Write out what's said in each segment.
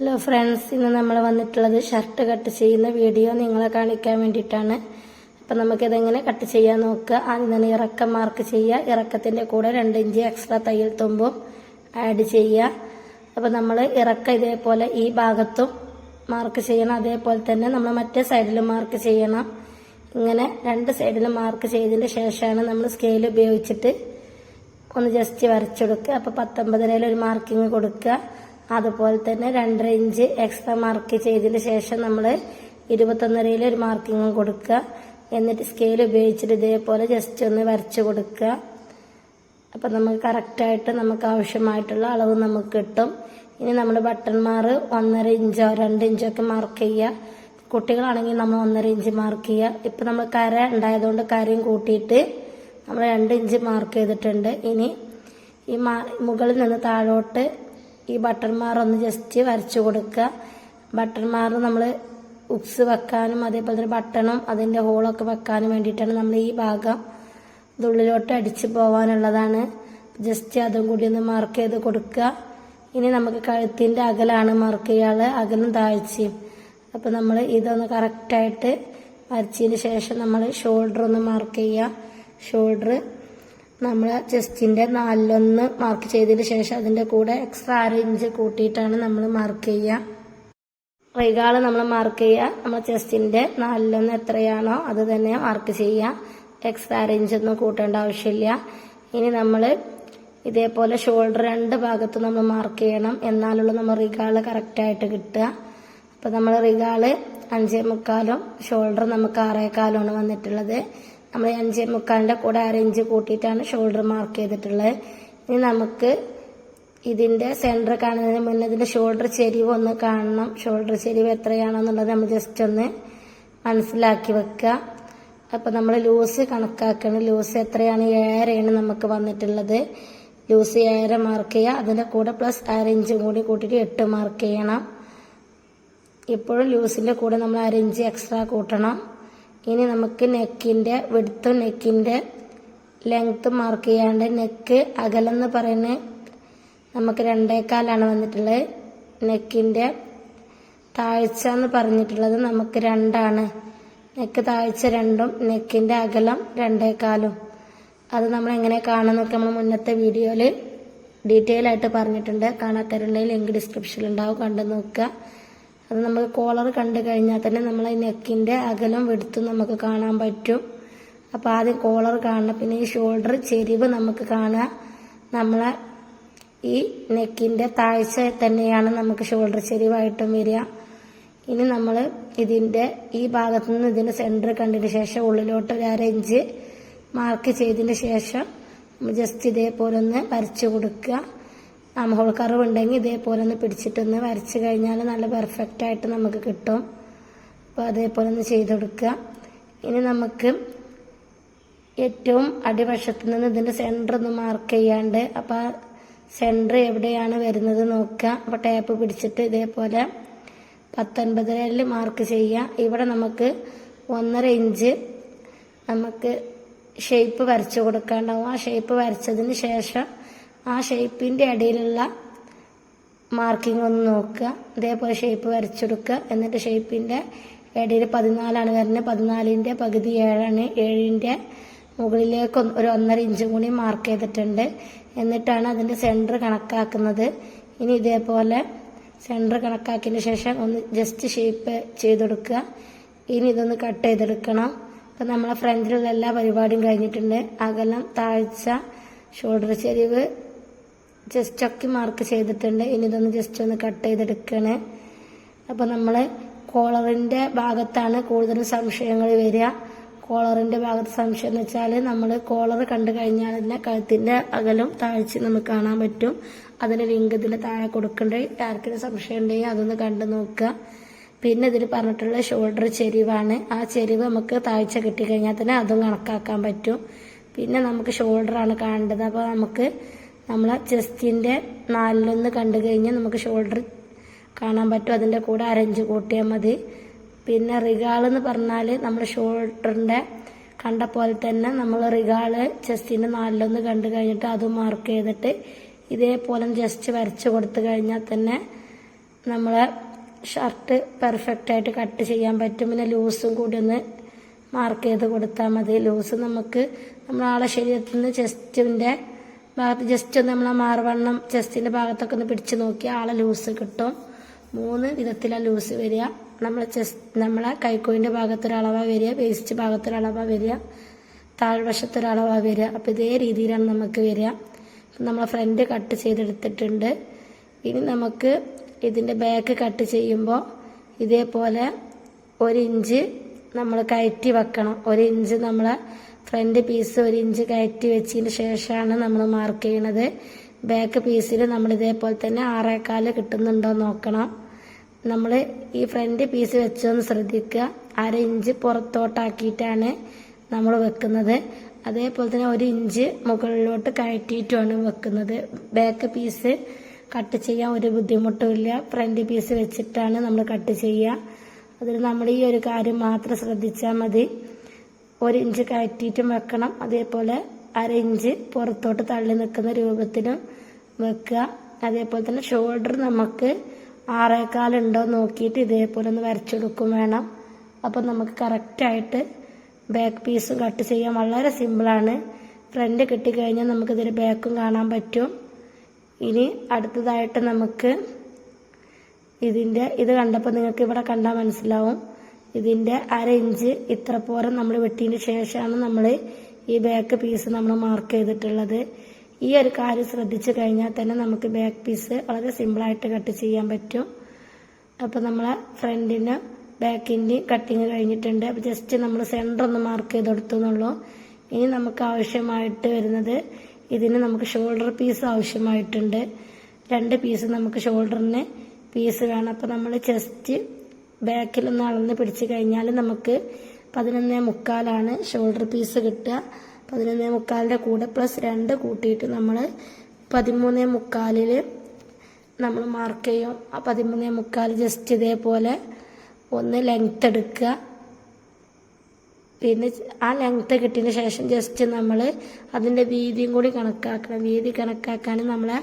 Hello friends ഇന്ന് നമ്മൾ വന്നിട്ടുള്ളത് ഷർട്ട് കട്ട് ചെയ്യുന്ന വീഡിയോ നിങ്ങളെ കാണിക്കാൻ വേണ്ടിയിട്ടാണ്. അപ്പം നമുക്കിതെങ്ങനെ കട്ട് ചെയ്യാൻ നോക്കുക. ആദ്യം തന്നെ ഇറക്കം മാർക്ക് ചെയ്യുക. ഇറക്കത്തിന്റെ കൂടെ രണ്ട് ഇഞ്ച് എക്സ്ട്രാ തയ്യൽ തുമ്പും ആഡ് ചെയ്യുക. അപ്പം നമ്മൾ ഇറക്കം ഇതേപോലെ ഈ ഭാഗത്തും മാർക്ക് ചെയ്യണം. അതേപോലെ തന്നെ നമ്മൾ മറ്റേ സൈഡിലും മാർക്ക് ചെയ്യണം. ഇങ്ങനെ രണ്ട് സൈഡിലും മാർക്ക് ചെയ്തതിന് ശേഷമാണ് നമ്മൾ സ്കെയിൽ ഉപയോഗിച്ചിട്ട് ഒന്ന് ജസ്റ്റ് വരച്ചെടുക്കുക. അപ്പോൾ പത്തൊമ്പതരയിൽ ഒരു മാർക്കിങ് കൊടുക്കുക. അതുപോലെ തന്നെ രണ്ടര ഇഞ്ച് എക്സ്ട്രാ മാർക്ക് ചെയ്തതിന് ശേഷം നമ്മൾ ഇരുപത്തൊന്നരയിൽ ഒരു മാർക്കിങ്ങും കൊടുക്കുക. എന്നിട്ട് സ്കെയിൽ ഉപയോഗിച്ചിട്ട് ഇതേപോലെ ജസ്റ്റ് ഒന്ന് വരച്ചു കൊടുക്കുക. അപ്പം നമുക്ക് കറക്റ്റായിട്ട് നമുക്ക് ആവശ്യമായിട്ടുള്ള അളവ് നമുക്ക് കിട്ടും. ഇനി നമ്മൾ ബട്ടൺമാർ ഒന്നര ഇഞ്ചോ രണ്ട് ഇഞ്ചോ ഒക്കെ മാർക്ക് ചെയ്യുക. കുട്ടികളാണെങ്കിൽ നമ്മൾ ഒന്നര ഇഞ്ച് മാർക്ക് ചെയ്യുക. ഇപ്പം നമ്മൾ കര ഉണ്ടായതുകൊണ്ട് കരയും കൂട്ടിയിട്ട് നമ്മൾ രണ്ട് ഇഞ്ച് മാർക്ക് ചെയ്തിട്ടുണ്ട്. ഇനി ഈ മുകളിൽ നിന്ന് താഴോട്ട് ഈ ബട്ടർമാർ ഒന്ന് ജസ്റ്റ് വരച്ചു കൊടുക്കുക. ബട്ടർമാർ നമ്മൾ ഉപ്സ് വെക്കാനും അതേപോലെ തന്നെ ബട്ടണും അതിന്റെ ഹോളൊക്കെ വെക്കാനും വേണ്ടിയിട്ടാണ് നമ്മൾ ഈ ഭാഗം ഇതുള്ളിലോട്ട് അടിച്ച് പോകാനുള്ളതാണ് ജസ്റ്റ് അതും കൂടി ഒന്ന് മാർക്ക് ചെയ്ത് കൊടുക്കുക. ഇനി നമുക്ക് കഴുത്തിന്റെ അകലാണ് മാർക്ക് ചെയ്യാൾ. അകലും താഴ്ചയും. അപ്പോൾ നമ്മൾ ഇതൊന്ന് കറക്റ്റായിട്ട് വരച്ചതിന് ശേഷം നമ്മൾ ഷോൾഡർ ഒന്ന് മാർക്ക് ചെയ്യുക. ഷോൾഡർ നമ്മൾ ചെസ്റ്റിന്റെ നാലിലൊന്ന് മാർക്ക് ചെയ്തതിന് ശേഷം അതിന്റെ കൂടെ എക്സ്ട്രാ അര ഇഞ്ച് കൂട്ടിയിട്ടാണ് നമ്മൾ മാർക്ക് ചെയ്യുക റിഗാൾ നമ്മൾ മാർക്ക് ചെയ്യുക നമ്മൾ ചെസ്റ്റിന്റെ നാലിലൊന്ന് എത്രയാണോ അത് തന്നെ മാർക്ക് ചെയ്യുക എക്സ്ട്രാ അര ഇഞ്ച് ഒന്നും കൂട്ടേണ്ട ആവശ്യമില്ല. ഇനി നമ്മൾ ഇതേപോലെ ഷോൾഡർ രണ്ട് ഭാഗത്തും നമ്മൾ മാർക്ക് ചെയ്യണം. എന്നാലുള്ള നമ്മൾ റിഗാൾ കറക്റ്റായിട്ട് കിട്ടുക. അപ്പോൾ നമ്മൾ റിഗാൾ അഞ്ചേ മുക്കാലും ഷോൾഡർ നമുക്ക് ആറേക്കാലുമാണ് വന്നിട്ടുള്ളത്. നമ്മൾ അഞ്ചേ മുക്കാലിന്റെ കൂടെ അര ഇഞ്ച് കൂട്ടിയിട്ടാണ് ഷോൾഡർ മാർക്ക് ചെയ്തിട്ടുള്ളത്. ഇനി നമുക്ക് ഇതിന്റെ സെന്റർ കാണുന്നതിന് മുന്നേ ഇതിന്റെ ഷോൾഡർ ചെരിവ് ഒന്ന് കാണണം. ഷോൾഡർ ചെരിവ് എത്രയാണെന്നുള്ളത് നമ്മൾ ജസ്റ്റ് ഒന്ന് മനസ്സിലാക്കി വെക്കുക. അപ്പോൾ നമ്മൾ ലൂസ് കണക്കാക്കണം. ലൂസ് എത്രയാണ്? ഏഴരയാണ് നമുക്ക് വന്നിട്ടുള്ളത്. ലൂസ് ഏഴര മാർക്ക് ചെയ്യുക. അതിന്റെ കൂടെ പ്ലസ് അര കൂടി കൂട്ടിയിട്ട് എട്ട് മാർക്ക് ചെയ്യണം. ഇപ്പോഴും ലൂസിന്റെ കൂടെ നമ്മൾ അര ഇഞ്ച് എക്സ്ട്രാ കൂട്ടണം. ഇനി നമുക്ക് നെക്കിന്റെ വിടുത്തും നെക്കിന്റെ ലെങ്ത്ത് മാർക്ക് ചെയ്യാണ്ട് നെക്ക് അകലെന്ന് പറയുന്നത് നമുക്ക് രണ്ടേക്കാലാണ് വന്നിട്ടുള്ളത്. നെക്കിന്റെ താഴ്ച എന്ന് പറഞ്ഞിട്ടുള്ളത് നമുക്ക് രണ്ടാണ്. നെക്ക് താഴ്ച രണ്ടും നെക്കിന്റെ അകലം രണ്ടേക്കാലും അത് നമ്മൾ എങ്ങനെ കാണുന്നൊക്കെ നമ്മൾ മുന്നത്തെ വീഡിയോയിൽ ഡീറ്റെയിൽ ആയിട്ട് പറഞ്ഞിട്ടുണ്ട്. കാണാത്തവരുണ്ടെങ്കിൽ ലിങ്ക് ഡിസ്ക്രിപ്ഷനിൽ ഉണ്ടാവും. കണ്ടു നോക്കുക. അത് നമ്മൾ കോളർ കണ്ടു കഴിഞ്ഞാൽ തന്നെ നമ്മൾ ഈ നെക്കിന്റെ അകലം എടുത്ത് നമുക്ക് കാണാൻ പറ്റും. അപ്പോൾ ആദ്യം കോളർ കാണണം. പിന്നെ ഈ ഷോൾഡർ ചെരിവ് നമുക്ക് കാണുക. നമ്മളെ ഈ നെക്കിന്റെ താഴ്ച തന്നെയാണ് നമുക്ക് ഷോൾഡർ ചെരിവായിട്ടും വരിക. ഇനി നമ്മൾ ഇതിന്റെ ഈ ഭാഗത്തു നിന്ന് ഇതിന്റെ സെന്റർ കണ്ടതിന് ശേഷം ഉള്ളിലോട്ട് ഒരു അരഞ്ച് മാർക്ക് ചെയ്തതിന് ശേഷം ജസ്റ്റ് ഇതേപോലെ ഒന്ന് വരച്ചു കൊടുക്കുക. ഹോൾ കർവ് ഉണ്ടെങ്കിൽ ഇതേപോലെ ഒന്ന് പിടിച്ചിട്ടൊന്ന് വരച്ച് കഴിഞ്ഞാൽ നല്ല പെർഫെക്റ്റ് ആയിട്ട് നമുക്ക് കിട്ടും. അപ്പോൾ അതേപോലെ ഒന്ന് ചെയ്ത് കൊടുക്കുക. ഇനി നമുക്ക് ഏറ്റവും അടിവശത്ത് നിന്ന് ഇതിന്റെ സെന്റർ ഒന്ന് മാർക്ക് ചെയ്യാണ്ട് അപ്പോൾ സെന്റർ എവിടെയാണ് വരുന്നത് നോക്കുക. അപ്പോൾ ടേപ്പ് പിടിച്ചിട്ട് ഇതേപോലെ പത്തൊൻപതിൽ മാർക്ക് ചെയ്യുക. ഇവിടെ നമുക്ക് ഒന്നര ഇഞ്ച് നമുക്ക് ഷേപ്പ് വരച്ചു കൊടുക്കാണ്ടാവും. ആ ഷേപ്പ് വരച്ചതിന് ശേഷം ആ ഷേപ്പിന്റെ ഇടയിലുള്ള മാർക്കിംഗ് ഒന്ന് നോക്കുക. ഇതേപോലെ ഷേപ്പ് വരച്ചെടുക്കുക. എന്നിട്ട് ഷേപ്പിന്റെ ഇടയിൽ പതിനാലാണ് വരുന്നത്. പതിനാലിന്റെ പകുതി ഏഴാണ്. ഏഴിന്റെ മുകളിലേക്ക് ഒരു ഒന്നര ഇഞ്ച് കൂടി മാർക്ക് ചെയ്തിട്ടുണ്ട്. എന്നിട്ടാണ് അതിന്റെ സെന്റർ കണക്കാക്കുന്നത്. ഇനി ഇതേപോലെ സെന്റർ കണക്കാക്കിയതിന് ശേഷം ഒന്ന് ജസ്റ്റ് ഷേപ്പ് ചെയ്തെടുക്കുക. ഇനി ഇതൊന്ന് കട്ട് ചെയ്തെടുക്കണം. അപ്പം നമ്മളെ ഫ്രണ്ടിലുള്ള എല്ലാ പരിപാടിയും കഴിഞ്ഞിട്ടുണ്ട്. അകലം താഴ്ച ഷോൾഡർ ചെരിവ് ജസ്റ്റ് ഒക്കെ മാർക്ക് ചെയ്തിട്ടുണ്ട്. ഇനി ഇതൊന്ന് ജസ്റ്റ് ഒന്ന് കട്ട് ചെയ്തെടുക്കണേ. അപ്പോൾ നമ്മൾ കോളറിന്റെ ഭാഗത്താണ് കൂടുതൽ സംശയങ്ങൾ വരിക. കോളറിന്റെ ഭാഗത്ത് സംശയം എന്ന് വെച്ചാൽ നമ്മൾ കോളർ കണ്ടു കഴിഞ്ഞാൽ തന്നെ കഴുത്തിന്റെ അകലും താഴ്ച നമുക്ക് കാണാൻ പറ്റും. അതിന് ലിങ്ക് ഇതിന്റെ താഴെ കൊടുക്കണ്ടേ. ആർക്കൊരു സംശയം ഉണ്ടെങ്കിൽ അതൊന്ന് കണ്ടു നോക്കുക. പിന്നെ ഇതിൽ പറഞ്ഞിട്ടുള്ള ഷോൾഡർ ചെരിവാണ്. ആ ചെരിവ് നമുക്ക് താഴ്ച കിട്ടിക്കഴിഞ്ഞാൽ തന്നെ അതും കണക്കാക്കാൻ പറ്റും. പിന്നെ നമുക്ക് ഷോൾഡറാണ് കാണേണ്ടത്. അപ്പോൾ നമുക്ക് നമ്മളെ ചെസ്റ്റിന്റെ നാലിലൊന്ന് കണ്ടു കഴിഞ്ഞാൽ നമുക്ക് ഷോൾഡർ കാണാൻ പറ്റും. അതിന്റെ കൂടെ അരഞ്ച് കൂട്ടിയാൽ മതി. പിന്നെ റിഗാൾ എന്ന് പറഞ്ഞാൽ നമ്മൾ ഷോൾഡറിന്റെ കണ്ട പോലെ തന്നെ നമ്മൾ റിഗാൾ ചെസ്റ്റിന്റെ നാലിലൊന്ന് കണ്ടു കഴിഞ്ഞിട്ട് അത് മാർക്ക് ചെയ്തിട്ട് ഇതേപോലെ ജസ്റ്റ് വരച്ച് കൊടുത്തു കഴിഞ്ഞാൽ തന്നെ നമ്മളെ ഷർട്ട് പെർഫെക്റ്റ് ആയിട്ട് കട്ട് ചെയ്യാൻ പറ്റും. പിന്നെ ലൂസും കൂടി ഒന്ന് മാർക്ക് ചെയ്ത് കൊടുത്താൽ മതി. ലൂസ് നമുക്ക് നമ്മളാളെ ശരീരത്തിൽ നിന്ന് ചെസ്റ്റിന്റെ ഭാഗത്ത് ജസ്റ്റ് ഒന്ന് നമ്മളെ മാർവണ്ണം ചെസ്റ്റിന്റെ ഭാഗത്തൊക്കെ ഒന്ന് പിടിച്ച് നോക്കിയാൽ ആളെ ലൂസ് കിട്ടും. മൂന്ന് വിധത്തിലാണ് ലൂസ് വരിക. നമ്മളെ ചെസ്റ്റ് നമ്മളെ കൈക്കോയിന്റെ ഭാഗത്തൊരളവാ വരിക വേസ്റ്റ് ഭാഗത്തൊരളവാ വരിക താഴ്വശത്തൊരളവാ വരിക. അപ്പോൾ ഇതേ രീതിയിലാണ് നമുക്ക് വരിക. നമ്മളെ ഫ്രണ്ട് കട്ട് ചെയ്തെടുത്തിട്ടുണ്ട്. ഇനി നമുക്ക് ഇതിന്റെ ബാക്ക് കട്ട് ചെയ്യുമ്പോൾ ഇതേപോലെ ഒരു ഇഞ്ച് നമ്മൾ കയറ്റി വെക്കണം. ഒരു ഇഞ്ച് നമ്മളെ ഫ്രണ്ട് പീസ് ഒരു ഇഞ്ച് കയറ്റി വെച്ചതിന് ശേഷമാണ് നമ്മൾ മാർക്ക് ചെയ്യണത്. ബാക്ക് പീസിൽ നമ്മൾ ഇതേപോലെ തന്നെ ആറേക്കാൽ കിട്ടുന്നുണ്ടോ നോക്കണം. നമ്മൾ ഈ ഫ്രണ്ട് പീസ് വെച്ചൊന്ന് ശ്രദ്ധിക്കുക. അര ഇഞ്ച് പുറത്തോട്ടാക്കിയിട്ടാണ് നമ്മൾ വെക്കുന്നത്. അതേപോലെ തന്നെ ഒരു ഇഞ്ച് മുകളിലോട്ട് കയറ്റിയിട്ടുമാണ് വെക്കുന്നത്. ബാക്ക് പീസ് കട്ട് ചെയ്യാൻ ഒരു ബുദ്ധിമുട്ടുമില്ല ഫ്രണ്ട് പീസ് വെച്ചിട്ടാണ് നമ്മൾ കട്ട് ചെയ്യുക. അതിൽ നമ്മൾ ഈ ഒരു കാര്യം മാത്രം ശ്രദ്ധിച്ചാൽ മതി. ഒരു ഇഞ്ച് കയറ്റിയിട്ടും വെക്കണം. അതേപോലെ അര ഇഞ്ച് പുറത്തോട്ട് തള്ളി നിൽക്കുന്ന രൂപത്തിലും വെക്കുക. അതേപോലെ തന്നെ ഷോൾഡർ നമുക്ക് ആറേക്കാലുണ്ടോ നോക്കിയിട്ട് ഇതേപോലെ ഒന്ന് വരച്ചെടുക്കും വേണം. അപ്പോൾ നമുക്ക് കറക്റ്റായിട്ട് ബാക്ക് പീസ് കട്ട് ചെയ്യാൻ വളരെ സിമ്പിളാണ് ഫ്രണ്ട് കിട്ടിക്കഴിഞ്ഞാൽ നമുക്കിതിൽ ബാക്കും കാണാൻ പറ്റും. ഇനി അടുത്തതായിട്ട് നമുക്ക് ഇതിന്റെ ഇത് കണ്ടപ്പോൾ നിങ്ങൾക്ക് ഇവിടെ കണ്ടാൽ മനസ്സിലാവും. ഇതിന്റെ അര ഇഞ്ച് ഇത്ര പോരം നമ്മൾ വെട്ടിയതിന് ശേഷമാണ് നമ്മൾ ഈ ബാക്ക് പീസ് നമ്മൾ മാർക്ക് ചെയ്തിട്ടുള്ളത്. ഈ ഒരു കാര്യം ശ്രദ്ധിച്ചു കഴിഞ്ഞാൽ തന്നെ നമുക്ക് ബാക്ക് പീസ് വളരെ സിമ്പിളായിട്ട് കട്ട് ചെയ്യാൻ പറ്റും. അപ്പോൾ നമ്മളെ ഫ്രണ്ടിന് ബാക്കിന്റെയും കട്ടിങ് കഴിഞ്ഞിട്ടുണ്ട്. അപ്പോൾ ജസ്റ്റ് നമ്മൾ സെന്റർ ഒന്ന് മാർക്ക് ചെയ്ത് കൊടുത്തു എന്നുള്ളൂ ഇനി നമുക്ക് ആവശ്യമായിട്ട് വരുന്നത് ഇതിന് നമുക്ക് ഷോൾഡർ പീസ് ആവശ്യമായിട്ടുണ്ട്. രണ്ട് പീസ് നമുക്ക് ഷോൾഡറിന് പീസ് വേണം. അപ്പോൾ നമ്മൾ ചെസ്റ്റ് ബാക്കിലൊന്ന് അളന്ന് പിടിച്ചു കഴിഞ്ഞാൽ നമുക്ക് പതിനൊന്നേ മുക്കാലാണ് ഷോൾഡർ പീസ് കിട്ടുക. പതിനൊന്നേ മുക്കാലിന്റെ കൂടെ പ്ലസ് രണ്ട് കൂട്ടിയിട്ട് നമ്മൾ പതിമൂന്നേ മുക്കാലിൽ നമ്മൾ മാർക്ക് ചെയ്യും. ആ പതിമൂന്നേ മുക്കാൽ ജസ്റ്റ് ഇതേപോലെ ഒന്ന് ലെങ്ത് എടുക്കുക. പിന്നെ ആ ലെങ്ത്ത് കിട്ടിയതിന് ശേഷം ജസ്റ്റ് നമ്മൾ അതിന്റെ വീതിയും കൂടി കണക്കാക്കണം. വീതി കണക്കാക്കാൻ നമ്മളെ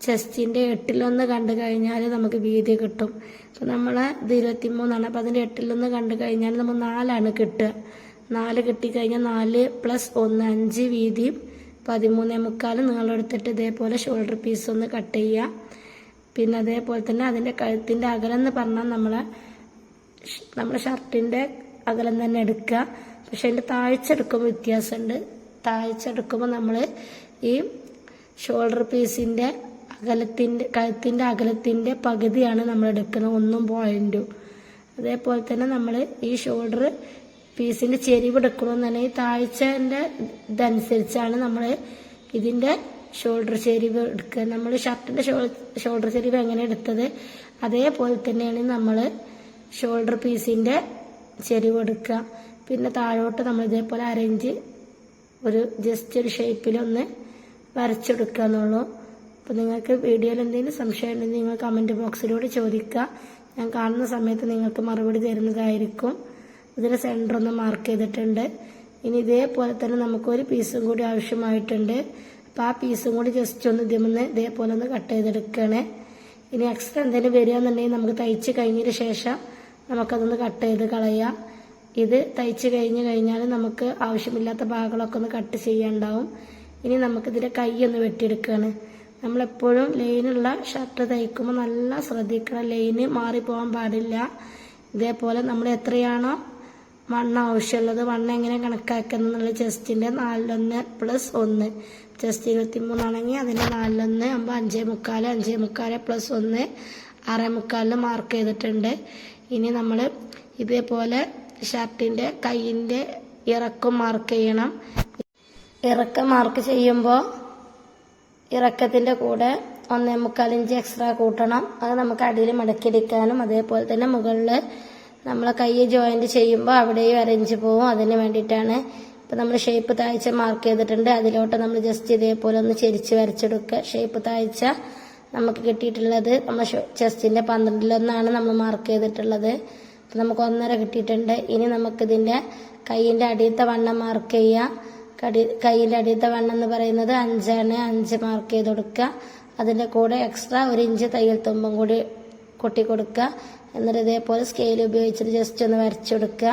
ചെസ്റ്റിന്റെ എട്ടിലൊന്ന് കണ്ടു കഴിഞ്ഞാൽ നമുക്ക് വീതി കിട്ടും. അപ്പം നമ്മൾ ഇത് ഇരുപത്തി മൂന്നാണ് അപ്പം അതിന്റെ എട്ടിലൊന്ന് കണ്ടു കഴിഞ്ഞാൽ നമ്മൾ നാലാണ് കിട്ടുക. നാല് കിട്ടിക്കഴിഞ്ഞാൽ നാല് പ്ലസ് ഒന്ന് അഞ്ച് വീതിയും പതിമൂന്നേ മുക്കാൽ നീളെടുത്തിട്ട് ഇതേപോലെ ഷോൾഡർ പീസ് ഒന്ന് കട്ട് ചെയ്യുക. പിന്നെ അതേപോലെ തന്നെ അതിന്റെ കഴുത്തിന്റെ അകലം എന്ന് പറഞ്ഞാൽ നമ്മൾ നമ്മുടെ ഷർട്ടിന്റെ അകലം തന്നെ എടുക്കുക. പക്ഷെ അതിന്റെ താഴ്ച എടുക്കുമ്പോൾ വ്യത്യാസമുണ്ട്. താഴ്ച എടുക്കുമ്പോൾ നമ്മൾ ഈ ഷോൾഡർ പീസിന്റെ അകലത്തിന്റെ കഴുത്തിന്റെ അകലത്തിന്റെ പകുതിയാണ് നമ്മൾ എടുക്കുന്നത്. ഒന്നും പോയിന്റും അതേപോലെ തന്നെ നമ്മൾ ഈ ഷോൾഡർ പീസിന്റെ ചെരിവ് എടുക്കണമെന്നുണ്ടെങ്കിൽ താഴ്ചന്റെ ഇതനുസരിച്ചാണ് നമ്മൾ ഇതിന്റെ ഷോൾഡർ ചെരിവ് എടുക്കുക. നമ്മൾ ഷർട്ടിന്റെ ഷോൾഡർ ചെരിവ് എങ്ങനെ എടുത്തത്? അതേപോലെ തന്നെയാണ് നമ്മൾ ഷോൾഡർ പീസിന്റെ ചെരിവ് എടുക്കുക. പിന്നെ താഴോട്ട് നമ്മൾ ഇതേപോലെ അരഞ്ച് ഒരു ജസ്റ്റ് ഒരു ഷേപ്പിലൊന്ന് വരച്ചെടുക്കുക എന്നുള്ളൂ. അപ്പോൾ നിങ്ങൾക്ക് വീഡിയോയിൽ എന്തെങ്കിലും സംശയം ഉണ്ടെങ്കിൽ നിങ്ങൾ കമന്റ് ബോക്സിലൂടെ ചോദിക്കുക. ഞാൻ കാണുന്ന സമയത്ത് നിങ്ങൾക്ക് മറുപടി തരുന്നതായിരിക്കും. ഇതിന് സെന്റർ ഒന്ന് മാർക്ക് ചെയ്തിട്ടുണ്ട്. ഇനി ഇതേപോലെ തന്നെ നമുക്കൊരു പീസും കൂടി ആവശ്യമായിട്ടുണ്ട്. അപ്പോൾ ആ പീസും കൂടി ജസ്റ്റ് ഒന്ന് ഇതിമെന്ന് ഇതേപോലെ ഒന്ന് കട്ട് ചെയ്തെടുക്കണേ ഇനി എക്സ്ട്രാ എന്തെങ്കിലും വരികയെന്നുണ്ടെങ്കിൽ നമുക്ക് തയ്ച്ച് കഴിഞ്ഞതിന് ശേഷം നമുക്കതൊന്ന് കട്ട് ചെയ്ത് കളയാം. ഇത് തയ്ച്ച് കഴിഞ്ഞ് കഴിഞ്ഞാൽ നമുക്ക് ആവശ്യമില്ലാത്ത ഭാഗങ്ങളൊക്കെ ഒന്ന് കട്ട് ചെയ്യാനുണ്ടാവും. ഇനി നമുക്കിതിന്റെ കൈ ഒന്ന് വെട്ടിയെടുക്കുകയാണ്. നമ്മളെപ്പോഴും ലൈനുള്ള ഷർട്ട് തയ്ക്കുമ്പോൾ നല്ല ശ്രദ്ധിക്കണം. ലൈന് മാറിപ്പോകാൻ പാടില്ല. ഇതേപോലെ നമ്മൾ എത്രയാണോ വണ്ണം ആവശ്യമുള്ളത് വണ്ണം എങ്ങനെ കണക്കാക്കുന്നത് ചെസ്റ്റിന്റെ നാലിലൊന്ന് പ്ലസ് ഒന്ന്. ചെസ്റ്റ് ഇരുപത്തി മൂന്നാണെങ്കിൽ അതിന്റെ നാലിലൊന്ന് ആകുമ്പോൾ അഞ്ചേ മുക്കാൽ അഞ്ചേ മുക്കാൽ പ്ലസ് ഒന്ന് ആറേ മുക്കാലിൽ മാർക്ക് ചെയ്തിട്ടുണ്ട്. ഇനി നമ്മൾ ഇതേപോലെ ഷർട്ടിന്റെ കയ്യിന്റെ ഇറക്കം മാർക്ക് ചെയ്യണം. ഇറക്കം മാർക്ക് ചെയ്യുമ്പോൾ ഇറക്കത്തിന്റെ കൂടെ ഒന്നേ മുക്കാൽ ഇഞ്ച് എക്സ്ട്രാ കൂട്ടണം. അത് നമുക്ക് അടിയിൽ മടക്കിയെടുക്കാനും അതേപോലെ തന്നെ മുകളിൽ നമ്മൾ കൈ ജോയിന്റ് ചെയ്യുമ്പോൾ അവിടെയും അരഞ്ച് പോവും. അതിന് വേണ്ടിയിട്ടാണ് ഇപ്പം നമ്മൾ ഷേപ്പ് താഴ്ച മാർക്ക് ചെയ്തിട്ടുണ്ട്. അതിലോട്ട് നമ്മൾ ജസ്റ്റ് ഇതേപോലെ ഒന്ന് ചെരിച്ച് വരച്ചെടുക്കുക. ഷേപ്പ് താഴ്ച നമുക്ക് കിട്ടിയിട്ടുള്ളത് നമ്മൾ ചെസ്റ്റിന്റെ പന്ത്രണ്ടിലൊന്നാണ് നമ്മൾ മാർക്ക് ചെയ്തിട്ടുള്ളത്. അപ്പം നമുക്ക് ഒന്നര കിട്ടിയിട്ടുണ്ട്. ഇനി നമുക്കിതിന്റെ കൈയിന്റെ അടിയത്തെ വണ്ണം മാർക്ക് ചെയ്യാം. കടി കൈയിന്റെ അടിയത്തെ വണ്ണം എന്ന് പറയുന്നത് അഞ്ചാണ്. അഞ്ച് മാർക്ക് ചെയ്ത് കൊടുക്കുക അതിന്റെ കൂടെ എക്സ്ട്രാ ഒരു ഇഞ്ച് തയ്യൽ തുമ്പും കൂടി കൊട്ടി കൊടുക്കുക എന്നിട്ട് ഇതേപോലെ സ്കെയിൽ ഉപയോഗിച്ചിട്ട് ജസ്റ്റ് ഒന്ന് വരച്ചെടുക്കുക.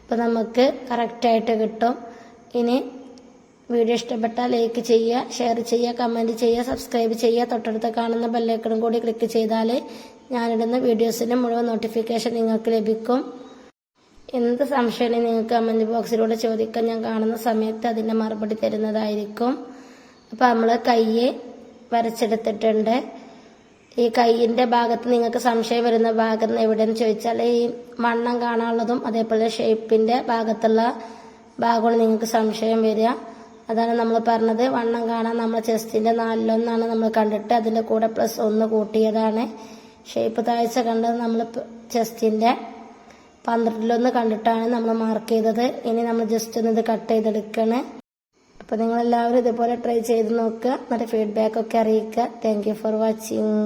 അപ്പോൾ നമുക്ക് കറക്റ്റായിട്ട് കിട്ടും. ഇനി വീഡിയോ ഇഷ്ടപ്പെട്ടാൽ ലൈക്ക് ചെയ്യുക ഷെയർ ചെയ്യുക കമന്റ് ചെയ്യുക സബ്സ്ക്രൈബ് ചെയ്യുക. തൊട്ടടുത്ത് കാണുന്ന ബെല്ലൈക്കണും കൂടി ക്ലിക്ക് ചെയ്താൽ ഞാനിടുന്ന വീഡിയോസിന്റെ മുഴുവൻ നോട്ടിഫിക്കേഷൻ നിങ്ങൾക്ക് ലഭിക്കും. എന്ത് സംശയം നിങ്ങൾക്ക് കമന്റ് ബോക്സിലൂടെ ചോദിക്കാൻ ഞാൻ കാണുന്ന സമയത്ത് അതിന്റെ മറുപടി തരുന്നതായിരിക്കും. അപ്പോൾ നമ്മൾ കയ്യെ വരച്ചെടുത്തിട്ടുണ്ട്. ഈ കയ്യിന്റെ ഭാഗത്ത് നിങ്ങൾക്ക് സംശയം വരുന്ന ഭാഗത്ത് എവിടെയെന്ന് ചോദിച്ചാൽ ഈ വണ്ണം കാണാനുള്ളതും അതേപോലെ ഷേപ്പിന്റെ ഭാഗത്തുള്ള ഭാഗമാണ് നിങ്ങൾക്ക് സംശയം വരിക. അതാണ് നമ്മൾ പറഞ്ഞത്. വണ്ണം കാണാൻ നമ്മൾ ചെസ്റ്റിന്റെ നാലിലൊന്നാണ് നമ്മൾ കണ്ടിട്ട് അതിന്റെ കൂടെ പ്ലസ് ഒന്ന് കൂട്ടിയതാണ്. ഷേപ്പ് താഴ്ച കണ്ടത് നമ്മൾ ചെസ്റ്റിന്റെ പന്ത്രണ്ടിലൊന്ന് കണ്ടിട്ടാണ് നമ്മൾ മാർക്ക് ചെയ്തത്. ഇനി നമ്മൾ ജസ്റ്റ് ഒന്ന് ഇത് കട്ട് ചെയ്തെടുക്കണേ. നിങ്ങൾ എല്ലാവരും ഇതുപോലെ ട്രൈ ചെയ്ത് നോക്കുക. എന്നിട്ട് ഫീഡ്ബാക്ക് ഒക്കെ അറിയിക്കുക. Thank for watching